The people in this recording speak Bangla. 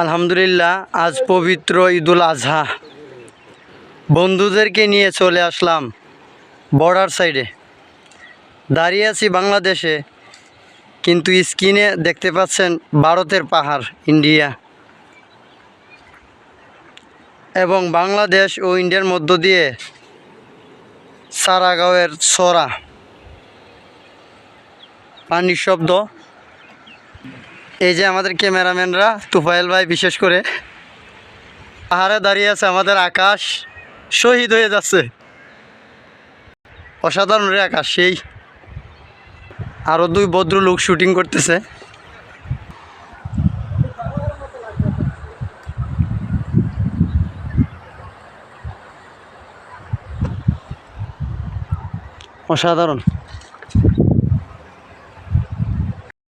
আলহামদুলিল্লাহ, আজ পবিত্র ঈদুল আজহা। বন্ধুদেরকে নিয়ে চলে আসলাম বর্ডার সাইডে। দাঁড়িয়ে আছি বাংলাদেশে, কিন্তু স্ক্রিনে দেখতে পাচ্ছেন ভারতের পাহাড়, ইন্ডিয়া। এবং বাংলাদেশ ও ইন্ডিয়ার মধ্য দিয়ে সারাগাঁওয়ের সরা। পানির শব্দ। এই যে আমাদের ক্যামেরাম্যানরা তুফাইল ভাই বিশেষ করে, পাহাড়ে দাঁড়িয়ে আছে, আমাদের আকাশ শহীদ হয়ে যাচ্ছে। অসাধারণ রে আকাশ সেই আরও দুই ভদ্রলোক শুটিং করতেছে। অসাধারণ।